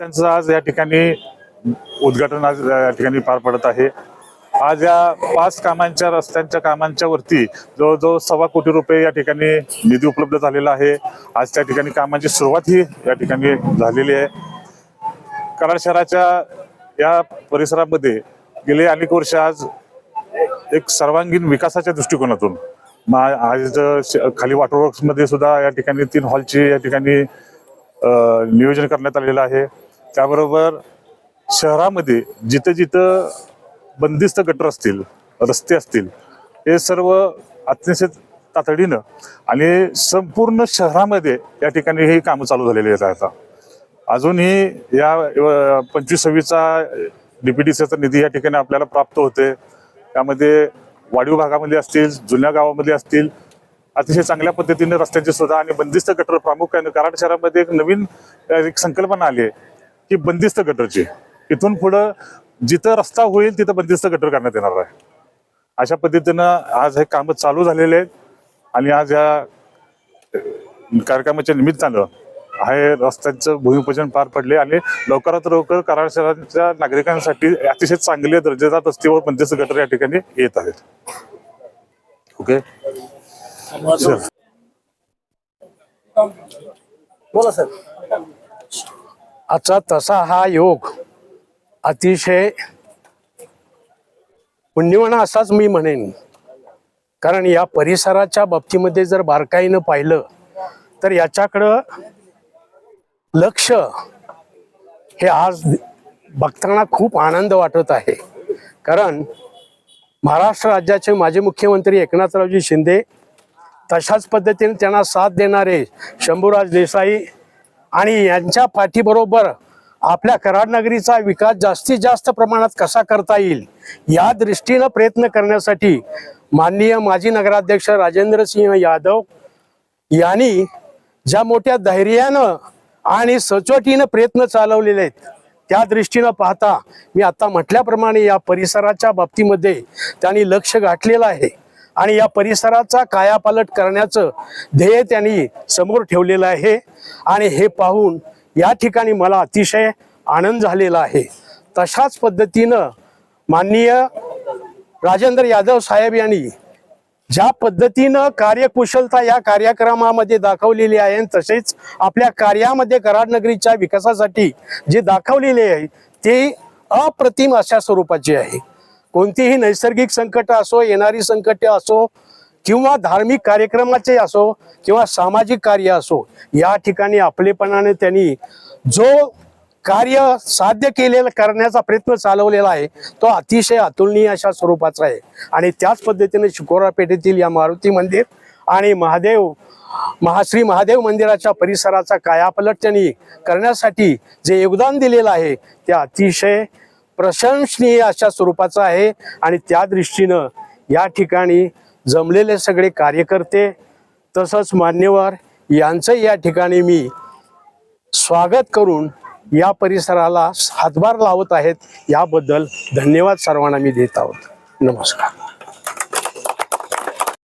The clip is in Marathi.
त्यांचं आज या ठिकाणी उद्घाटन आज या ठिकाणी पार पडत आहे. आज या पाच कामांच्या रस्त्यांच्या कामांच्या वरती जवळजवळ सव्वा कोटी रुपये या ठिकाणी निधी उपलब्ध झालेला आहे. आज त्या ठिकाणी कामांची सुरुवात ही या ठिकाणी झालेली आहे. कराड शहराच्या या परिसरामध्ये गेले अनेक वर्ष आज एक सर्वांगीण विकासाच्या दृष्टिकोनातून मा- आज श- खाली वॉटर सुद्धा या ठिकाणी तीन हॉलची या ठिकाणी नियोजन करण्यात आलेलं आहे. त्याबरोबर शहरामध्ये जिथं जिथं बंदिस्त गटर असतील रस्ते असतील हे सर्व अतिशय तातडीनं आणि संपूर्ण शहरामध्ये या ठिकाणी हे कामं चालू झालेली आहेत आता. अजूनही या अ, पंचवीस सव्वीसचा डीपीडीसीचा निधी या ठिकाणी आपल्याला प्राप्त होते. त्यामध्ये वाढीव भागामध्ये असतील जुन्या गावामध्ये असतील अतिशय चांगल्या पद्धतीने रस्त्यांची सुद्धा आणि बंदिस्त गटर प्रामुख्याने कराड शहरामध्ये एक नवीन एक संकल्पना आली आहे. ही बंदिस्त गटरची. इथून पुढं जिथं रस्ता होईल तिथं बंदिस्त गटर करण्यात येणार आहे. अशा पद्धतीनं आज हे कामं चालू झालेले आहेत आणि आज या कार्यक्रमाच्या निमित्तानं हे रस्त्यांचं भूमिपूजन पार पडले आणि लवकरात लवकर कराड शहराच्या नागरिकांसाठी अतिशय चांगले दर्जेदार रस्ते व बंदिस्त गटर या ठिकाणी येत आहेत. ओके? बोला सर. आजचा तसा हा योग अतिशय पुण्यवाना असाच मी म्हणेन. कारण या परिसराच्या बाबतीमध्ये जर बारकाईनं पाहिलं तर याच्याकडं लक्ष हे आज बघताना खूप आनंद वाटत आहे. कारण महाराष्ट्र राज्याचे माजी मुख्यमंत्री एकनाथरावजी शिंदे तशाच पद्धतीने त्यांना साथ देणारे शंभूराज देसाई आणि यांच्या पाठीबरोबर आपल्या कराडनगरीचा विकास जास्तीत जास्त प्रमाणात कसा करता येईल या दृष्टीनं प्रयत्न करण्यासाठी माननीय माजी नगराध्यक्ष राजेंद्र सिंह यादव यांनी ज्या मोठ्या धैर्यानं आणि सचोटीनं प्रयत्न चालवलेले आहेत त्या दृष्टीनं पाहता मी आता म्हटल्याप्रमाणे या परिसराच्या बाबतीमध्ये त्यांनी लक्ष गाठलेलं आहे. आणि या परिसराचा कायापालट करण्याचं ध्येय त्यांनी समोर ठेवलेलं आहे. आणि हे पाहून या ठिकाणी मला अतिशय आनंद झालेला आहे. तशाच पद्धतीनं माननीय राजेंद्र यादव साहेब यांनी ज्या पद्धतीनं कार्यकुशलता या कार्यक्रमामध्ये दाखवलेली आहे तसेच आपल्या कार्यामध्ये कराडनगरीच्या विकासासाठी जे दाखवलेले आहे ते अप्रतिम अशा स्वरूपाचे आहे. कोणतीही नैसर्गिक संकट असो येणारी संकटे असो किंवा धार्मिक कार्यक्रमाचे असो किंवा सामाजिक कार्य असो या ठिकाणी आपलेपणाने त्यांनी जो कार्य साध्य केलेलं करण्याचा प्रयत्न चालवलेला आहे तो अतिशय अतुलनीय अशा स्वरूपाचा आहे. आणि त्याच पद्धतीने शिकोरा पेठेतील या मारुती मंदिर आणि महादेव महाश्री महादेव मंदिराच्या परिसराचा कायापलट त्यांनी करण्यासाठी जे योगदान दिलेलं आहे ते अतिशय प्रशंसनीय अशा स्वरूपाचं आहे. आणि त्या दृष्टीनं या ठिकाणी जमलेले सगळे कार्यकर्ते तसंच मान्यवर यांचं या ठिकाणी मी स्वागत करून या परिसराला हातभार लावत आहेत. याबद्दल धन्यवाद सर्वांना मी देत आहोत. नमस्कार.